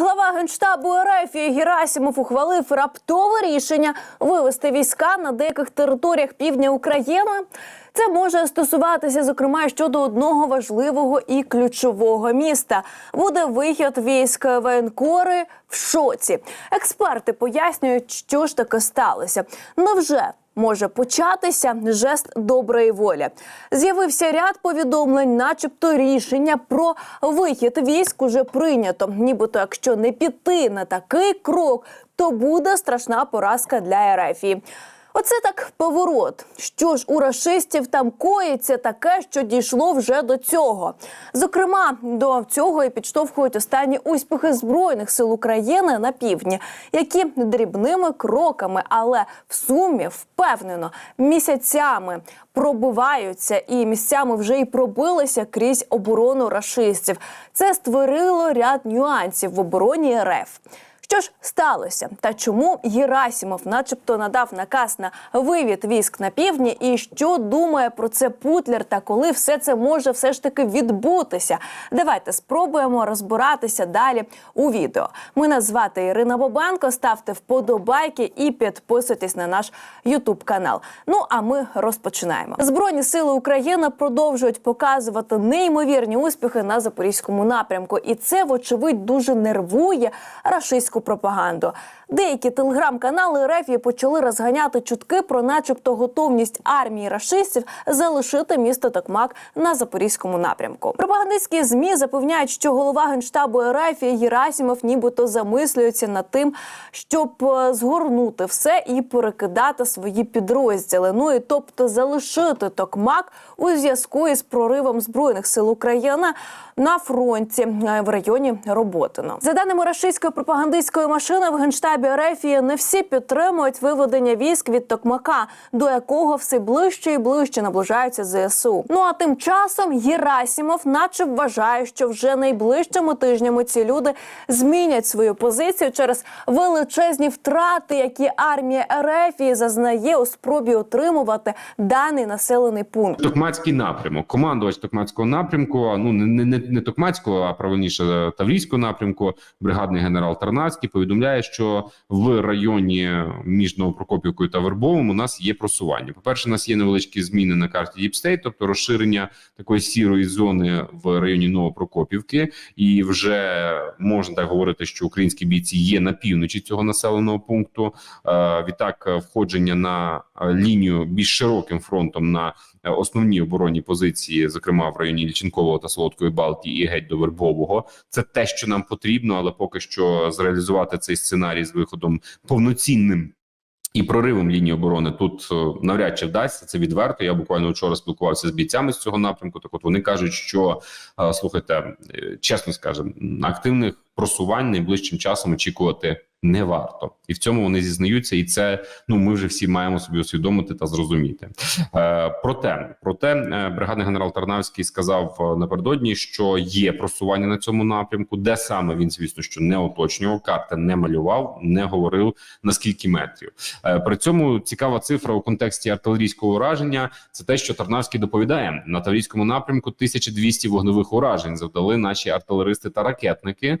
Глава генштабу РФ Герасимов ухвалив раптове рішення вивести війська на деяких територіях півдня України. Це може стосуватися, зокрема, щодо одного важливого і ключового міста. Буде вихід військ воєнкори в шоці. Експерти пояснюють, що ж таке сталося. Невже може початися жест доброї волі. З'явився ряд повідомлень, начебто рішення про вихід військ уже прийнято. Нібито, якщо не піти на такий крок, то буде страшна поразка для РФ. Оце так поворот. Що ж у рашистів там коїться таке, що дійшло вже до цього. Зокрема, до цього і підштовхують останні успіхи збройних сил України на півдні, які дрібними кроками, але в сумі впевнено місяцями пробиваються і місцями вже й пробилися крізь оборону рашистів. Це створило ряд нюансів в обороні РФ. Що ж сталося? Та чому Герасімов, начебто, надав наказ на вивід військ на півдні, і що думає про це Путлер, та коли все це може все ж таки відбутися? Давайте спробуємо розбиратися далі у відео. Мене звати Ірина Бобенко. Ставте вподобайки і підписуйтесь на наш Ютуб канал. Ну а ми розпочинаємо. Збройні сили України продовжують показувати неймовірні успіхи на запорізькому напрямку, і це вочевидь дуже нервує рашистську пропаганду. Деякі телеграм-канали РФ почали розганяти чутки про, начебто, готовність армії рашистів залишити місто Токмак на запорізькому напрямку. Пропагандистські змі запевняють, що голова генштабу РФ Герасімов нібито замислюється над тим, щоб е, згорнути все і перекидати свої підрозділи. Ну і тобто залишити Токмак у зв'язку із проривом збройних сил України на фронті е, в районі Роботино. За даними рашистської пропагандистської машини в генштабі РФ не всі підтримують виведення військ від Токмака, до якого все ближче і ближче наближаються ЗСУ. Ну а тим часом Герасімов, наче вважає, що вже найближчими тижнями ці люди змінять свою позицію через величезні втрати, які армія РФ зазнає у спробі отримувати даний населений пункт. Токмацький напрямок. Командувач Токмацького напрямку, ну не не, не Токмацького, а правильніше Таврійського напрямку, бригадний генерал Тарнацький повідомляє, що в районі між Новопрокопівкою та Вербовим у нас є просування. По перше, у нас є невеличкі зміни на карті Діпстейт, тобто розширення такої сірої зони в районі Новопрокопівки, і вже можна так говорити, що українські бійці є на півночі цього населеного пункту. Е, Відтак, входження на лінію більш широким фронтом на основні оборонні позиції, зокрема в районі Ліченкового та Солодкої Балтії, і геть до Вербового. Це те, що нам потрібно, але поки що зреалізувати цей сценарій з виходом повноцінним. І проривом лінії оборони тут е, навряд чи вдасться це відверто. Я буквально вчора спілкувався з бійцями з цього напрямку. Так, от вони кажуть, що е, слухайте, е, чесно скажемо, активних просувань найближчим часом очікувати не варто, і в цьому вони зізнаються, і це ну ми вже всі маємо собі усвідомити та зрозуміти. Е, проте, проте, е, бригадний генерал Тарнавський сказав е, напередодні, що є просування на цьому напрямку, де саме він, звісно, що не уточнював, карти не малював, не говорив на скільки метрів. Е, при цьому цікава цифра у контексті артилерійського ураження. Це те, що Тарнавський доповідає на таврійському напрямку 1200 вогневих уражень завдали наші артилеристи та ракетники. Е,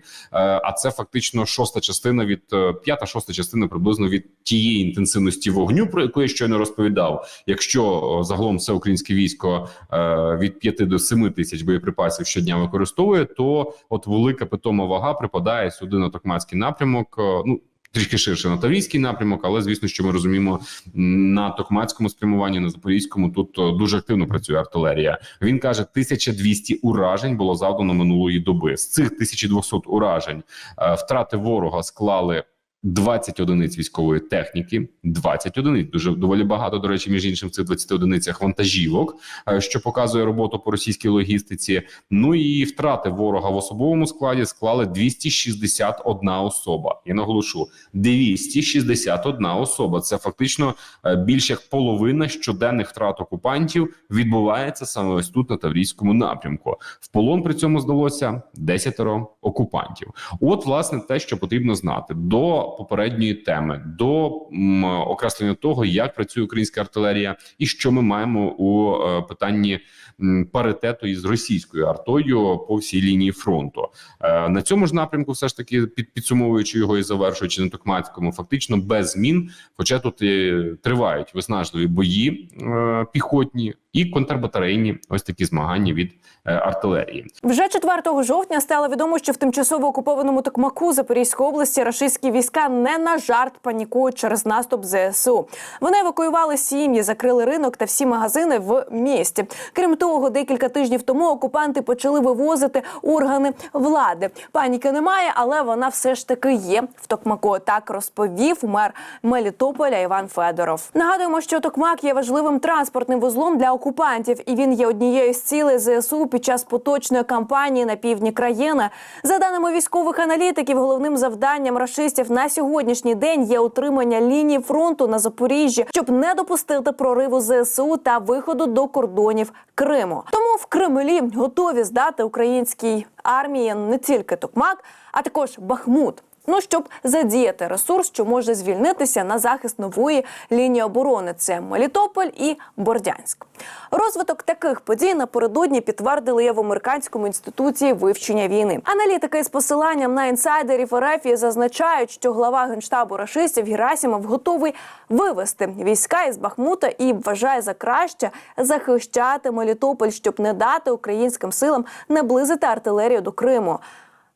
а це фактично шоста частина від п'ята, шоста частина приблизно від тієї інтенсивності вогню, про яку я щойно розповідав. Якщо загалом все українське військо е, від 5 до 7 тисяч боєприпасів щодня використовує, то от велика питома вага припадає сюди на Токмацький напрямок. Е, Ну трішки ширше на Таврійський напрямок, але звісно, що ми розуміємо на Токмацькому спрямуванні, на Запорізькому тут е, дуже активно працює артилерія. Він каже, 1200 уражень було завдано минулої доби. З цих 1200 уражень е, втрати ворога склали. 20 одиниць військової техніки, 20 одиниць дуже доволі багато. До речі, між іншим в цих 20 одиницях вантажівок, е, що показує роботу по російській логістиці. Ну і втрати ворога в особовому складі склали 261 особа. Я наголошу 261 особа. Це фактично е, більш як половина щоденних втрат окупантів відбувається саме ось тут на Таврійському напрямку. В полон при цьому здалося 10 окупантів. От, власне, те, що потрібно знати до попередньої теми, до окреслення того, як працює українська артилерія, і що ми маємо у е, питанні паритету із російською артою по всій лінії фронту. Е, на цьому ж напрямку, все ж таки, під підсумовуючи його і завершуючи на Токмацькому, фактично без змін. Хоча тут і тривають виснажливі бої е, піхотні і контрбатарейні, ось такі змагання від е, артилерії. Вже 4 жовтня стало відомо, що в тимчасово окупованому Токмаку Запорізької області рашистські війська не на жарт панікують через наступ ЗСУ. Вони евакуювали сім'ї, закрили ринок та всі магазини в місті. Крім того, декілька тижнів тому окупанти почали вивозити органи влади. Паніки немає, але вона все ж таки є в Токмаку. Так розповів мер Мелітополя Іван Федоров. Нагадуємо, що Токмак є важливим транспортним вузлом для окупантів, і він є однією з цілей ЗСУ під час поточної кампанії на півдні країни. За даними військових аналітиків, головним завданням рашистів на сьогоднішній день є утримання лінії фронту на Запоріжжі, щоб не допустити прориву ЗСУ та виходу до кордонів Криму. Тому в Кремлі готові здати українській армії не тільки Токмак, а також Бахмут. Ну, щоб задіяти ресурс, що може звільнитися на захист нової лінії оборони, це Мелітополь і Бордянськ. Розвиток таких подій напередодні підтвердили в американському інституті вивчення війни. Аналітики із посиланням на інсайдерів РФ зазначають, що глава генштабу рашистів Герасімов готовий вивести війська із Бахмута і вважає за краще захищати Мелітополь, щоб не дати українським силам наблизити артилерію до Криму.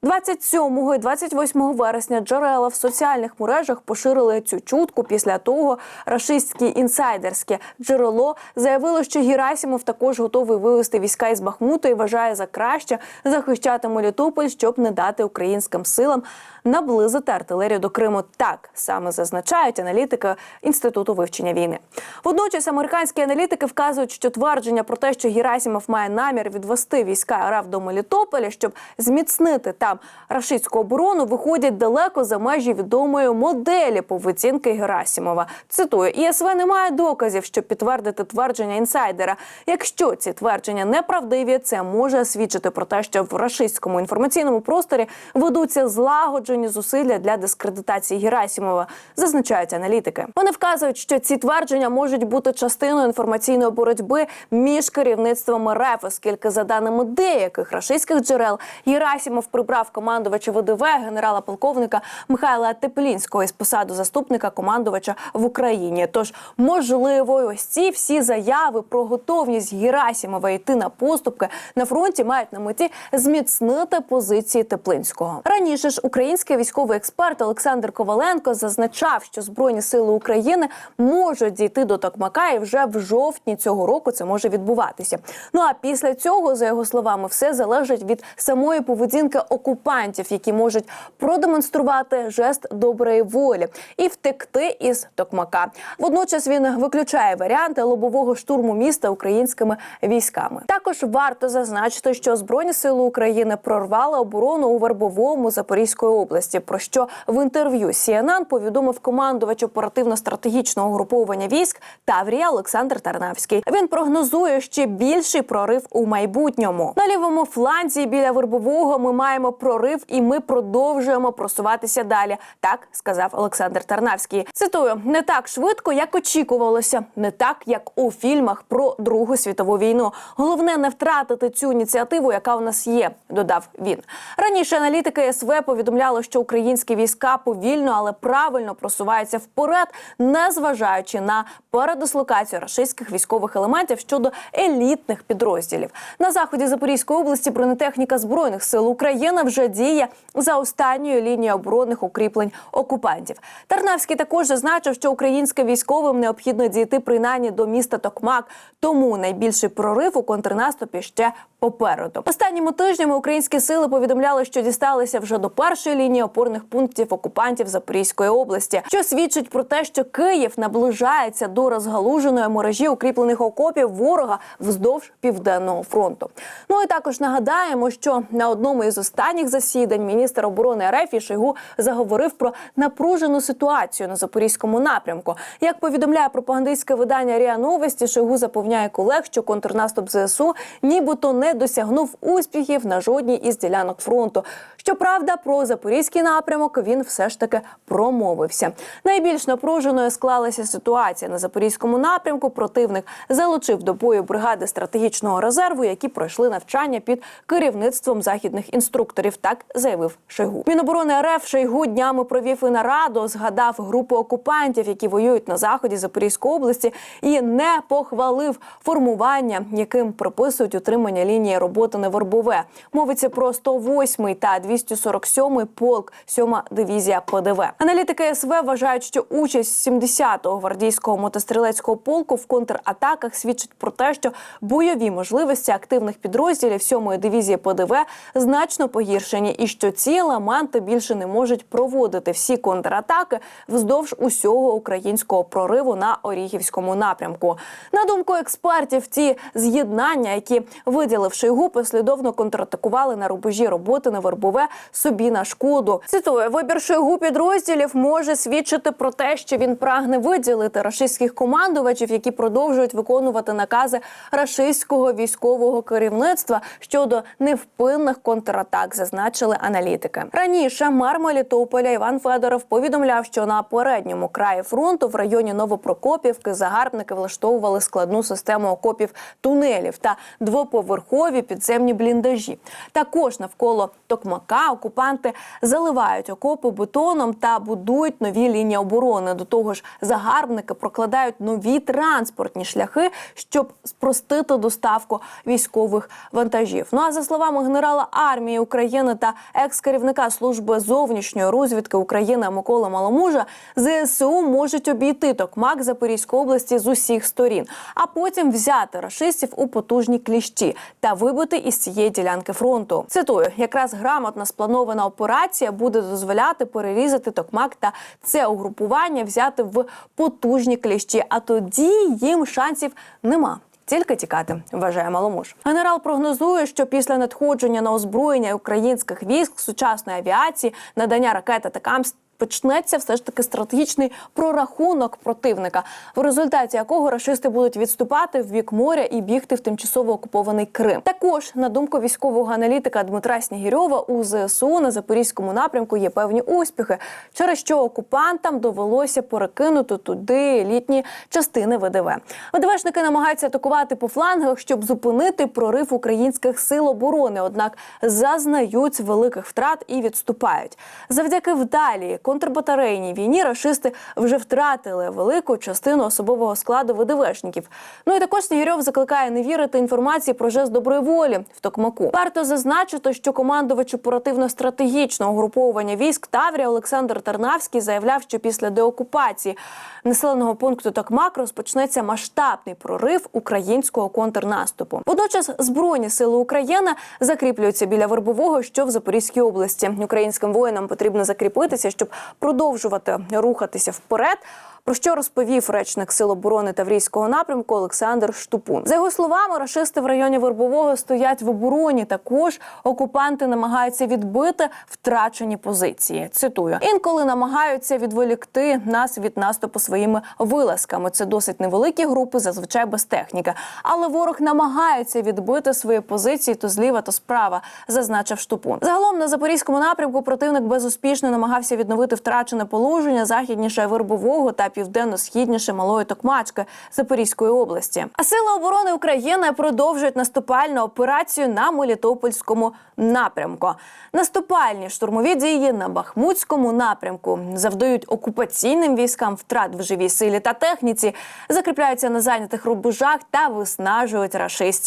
27 і 28 вересня джерела в соціальних мережах поширили цю чутку. Після того рашистське інсайдерське джерело заявило, що Герасімов також готовий вивести війська із Бахмута і вважає за краще захищати Мелітополь, щоб не дати українським силам наблизити артилерію до Криму. Так саме зазначають аналітики інституту вивчення війни. Водночас американські аналітики вказують, що твердження про те, що Герасімов має намір відвести війська РФ до Мелітополя, щоб зміцнити там рашистську оборону, виходять далеко за межі відомої моделі поведінки Герасімова. Цитую, ІСВ не має доказів, щоб підтвердити твердження інсайдера. Якщо ці твердження неправдиві, це може свідчити про те, що в рашистському інформаційному просторі ведуться злагоджені зусилля для дискредитації Герасімова, зазначають аналітики. Вони вказують, що ці твердження можуть бути частиною інформаційної боротьби між керівництвом РФ, оскільки, за даними деяких рашистських джерел, Герасімов прибрав командувача ВДВ генерала полковника Михайла Теплінського із посаду заступника командувача в Україні. Тож, можливо, ось ці всі заяви про готовність Герасімова йти на поступки на фронті мають на меті зміцнити позиції Теплинського. Раніше ж український військовий експерт Олександр Коваленко зазначав, що збройні сили України можуть дійти до Токмака, і вже в жовтні цього року це може відбуватися. Ну а після цього, за його словами, все залежить від самої поведінки окупантів, які можуть продемонструвати жест доброї волі і втекти із Токмака. Водночас він виключає варіанти лобового штурму міста українськими військами. Також варто зазначити, що збройні сили України прорвали оборону у Вербовому Запорізької області. Про що в інтерв'ю CNN повідомив командувач оперативно-стратегічного угруповання військ Таврія Олександр Тарнавський. Він прогнозує ще більший прорив у майбутньому. На лівому фланзі біля Вербового ми маємо прорив, і ми продовжуємо просуватися далі. Так сказав Олександр Тарнавський. Цитую: не так швидко, як очікувалося, не так, як у фільмах про Другу світову війну. Головне не втратити цю ініціативу, яка у нас є. Додав він. Раніше аналітики СВ повідомляли, що українські війська повільно, але правильно просуваються вперед, незважаючи на передислокацію рашистських військових елементів щодо елітних підрозділів. На заході Запорізької області бронетехніка збройних сил України вже діє за останньою лінією оборонних укріплень окупантів. Тарнавський також зазначив, що українським військовим необхідно дійти принаймні до міста Токмак, тому найбільший прорив у контрнаступі ще попереду. Останніми тижнями українські сили повідомляли, що дісталися вже до першої лінії опорних пунктів окупантів Запорізької області, що свідчить про те, що Київ наближається до розгалуженої мережі укріплених окопів ворога вздовж південного фронту. Ну і також нагадаємо, що на одному із останніх останніх засідань міністр оборони РФ і Шойгу заговорив про напружену ситуацію на запорізькому напрямку. Як повідомляє пропагандистське видання РІА Новості, Шойгу запевняє колег, що контрнаступ ЗСУ нібито не досягнув успіхів на жодній із ділянок фронту. Щоправда, про запорізький напрямок він все ж таки промовився. Найбільш напруженою склалася ситуація на запорізькому напрямку. Противник залучив до бою бригади стратегічного резерву, які пройшли навчання під керівництвом західних інструкторів. Так заявив Шойгу. Міноборони РФ Шойгу днями провів і нараду. Згадав групу окупантів, які воюють на заході Запорізької області, і не похвалив формування, яким приписують утримання лінії роботи на Вербове. Мовиться про 108 та 247 полк, 7 дивізія ПДВ. Аналітики СВ вважають, що участь 70-го гвардійського мотострілецького полку в контратаках свідчить про те, що бойові можливості активних підрозділів 7-ї дивізії ПДВ значно погіршені, і що ці елементи більше не можуть проводити всі контратаки вздовж усього українського прориву на Оріхівському напрямку. На думку експертів, ці з'єднання, які виділив Шойгу, послідовно контратакували на рубежі роботи на Вербове собі на шкоду. Цитую, вибір Шойгу підрозділів може свідчити про те, що він прагне виділити рашистських командувачів, які продовжують виконувати накази рашистського військового керівництва щодо невпинних контратак, зазначили аналітики. Раніше мер Мелітополя Іван Федоров повідомляв, що на передньому краї фронту в районі Новопрокопівки загарбники влаштовували складну систему окопів тунелів та двоповерхові підземні бліндажі. Також навколо Токмака окупанти заливають окопи бетоном та будують нові лінії оборони. До того ж, загарбники прокладають нові транспортні шляхи, щоб спростити доставку військових вантажів. Ну а за словами генерала армії України та екс-керівника служби зовнішньої розвідки України Миколи Маломужа, ЗСУ можуть обійти Токмак Запорізької області з усіх сторін, а потім взяти рашистів у потужні кліщі та вибити із цієї ділянки фронту. Цитую, якраз грамотно спланована операція буде дозволяти перерізати Токмак та це угрупування взяти в потужні кліщі. А тоді їм шансів нема. Тільки тікати, вважає Маломуж. Генерал прогнозує, що після надходження на озброєння українських військ сучасної авіації, надання ракет та КАМС почнеться все ж таки стратегічний прорахунок противника, в результаті якого рашисти будуть відступати в бік моря і бігти в тимчасово окупований Крим. Також на думку військового аналітика Дмитра Снігірьова, у ЗСУ на запорізькому напрямку є певні успіхи, через що окупантам довелося перекинути туди літні частини ВДВ. ВДВшники намагаються атакувати по флангах, щоб зупинити прорив українських сил оборони. Однак зазнають великих втрат і відступають. Завдяки вдалій контрбатарейній війні рашисти вже втратили велику частину особового складу ВДВшників. Ну і також Снігирьов закликає не вірити інформації про жест доброї волі в Токмаку. Варто зазначити, що командувач оперативно-стратегічного угруповування військ Таврія Олександр Тарнавський заявляв, що після деокупації населеного пункту Токмак розпочнеться масштабний прорив українського контрнаступу. Водночас збройні сили України закріплюються біля Вербового, що в Запорізькій області. Українським воїнам потрібно закріпитися, щоб продовжувати рухатися вперед. Про що розповів речник Сил оборони Таврійського напрямку Олександр Штупун. За його словами, рашисти в районі Вербового стоять в обороні. Також окупанти намагаються відбити втрачені позиції. Цитую: інколи намагаються відволікти нас від наступу своїми вилазками. Це досить невеликі групи, зазвичай без техніки. Але ворог намагається відбити свої позиції то зліва, то справа, зазначив Штупун. Загалом на запорізькому напрямку противник безуспішно намагався відновити втрачене положення західніше Вербового та південно-східніше малої Токмачки Запорізької області. А сили оборони України продовжують наступальну операцію на Мелітопольському напрямку. Наступальні штурмові дії на Бахмутському напрямку завдають окупаційним військам втрат в живій силі та техніці, закріпляються на зайнятих рубежах та виснажують рашистів.